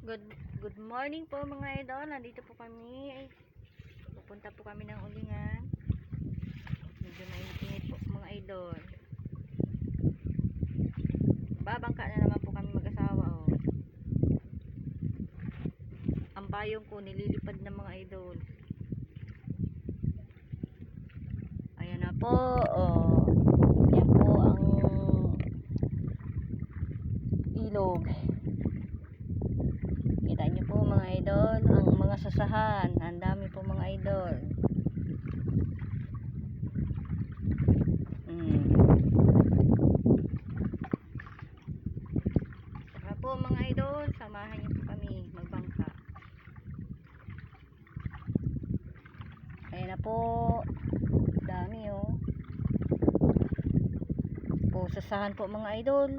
Good good morning po mga idol. Nandito po kami. Pupunta po kami ng ulingan. Medyo mainit po mga idol. Babangka na naman po kami mag-asawa oh. Ang payong ko nililipad ng mga idol. Ayan na po. Oh. Yan po ang ilog. Kita niyo po mga idol, ang mga sasahan, ang dami po mga idol. Mm. Saka po mga idol, samahan niyo po kami magbangka. Ayan na po. Dami oh. Po sasahan po mga idol.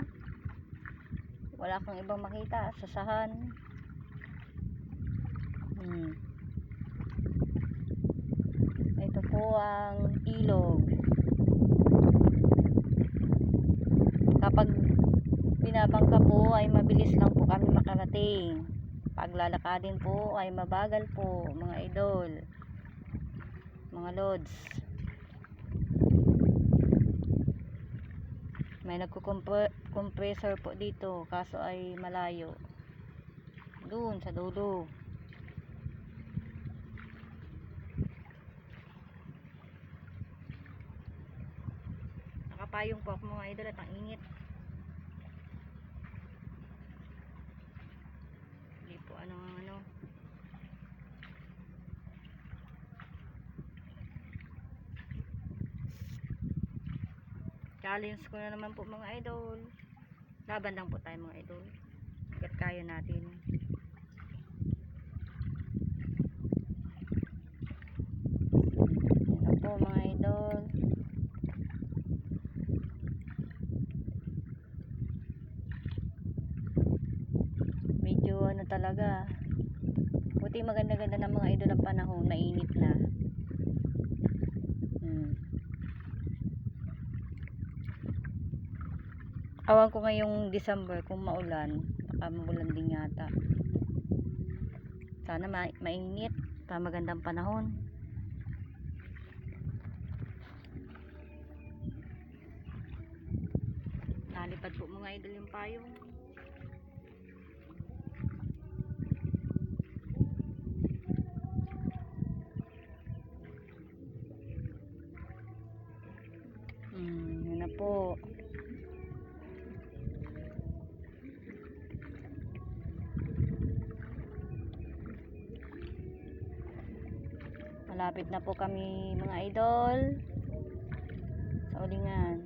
Wala kang ibang makita, sasahan. Hmm. Ito po ang ilog. Kapag binabangka po ay mabilis lang po kami makarating. Paglalakadin po ay mabagal po mga idol. Mga lods. May nagko-compressor po dito kaso ay malayo. Doon sa dulo. Nakapayong po ako mga idol at ang init. Hindi po ano ano. Challenge ko na naman po mga idol. Laban lang po tayo mga idol. Hanggat kaya natin. Yan po mga idol. medyo ano talaga buti maganda-ganda ng mga idol ang panahon mainit na hmm. Awan ko ngayong December kung maulan. Baka maulan din yata. Sana ma mainit. Pa magandang panahon. Nalipad po mga idol yung payong Hmm, yun po. Malapit na po kami mga idol sa ulingan.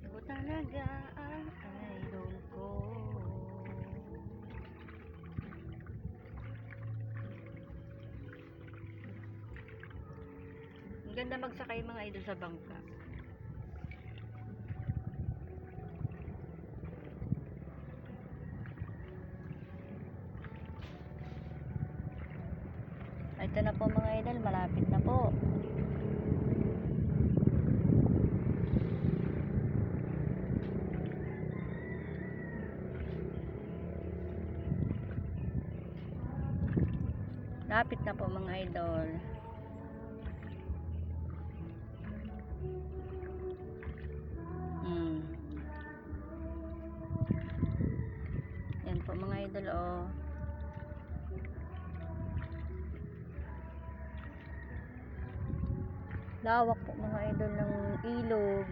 Ito talaga ang idol ko. Ang ganda magsakay mga idol sa bangka. Ito na po mga idol, malapit na po. Lapit na po mga idol. Lawak po mga idol ng ilog.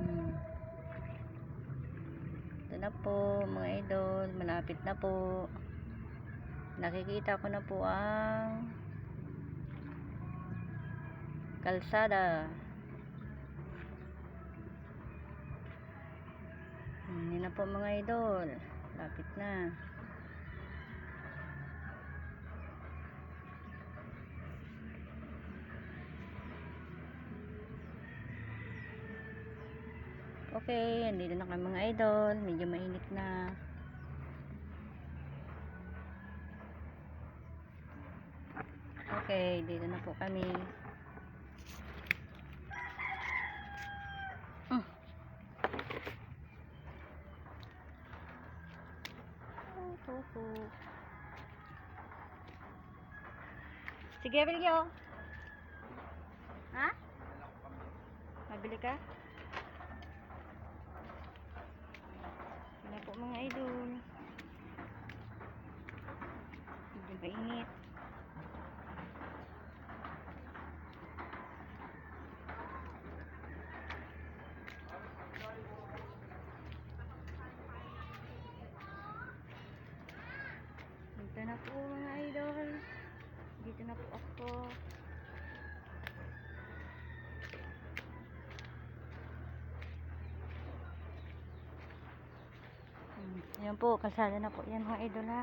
Mm. Ito na po mga idol, malapit na po. Nakikita ko na po ang kalsada. Hindi na po mga idol. Lapit na. Okay, andito na kami mga idol. Medyo mainit na. Okay, dito na po kami. Mm. Sige, Bilyo. Ha? Mabili ka? Mainit. Dito na po mga idol. Dito na po ako. Hmm, Ayan po, kalsada na po yan mga idol ha.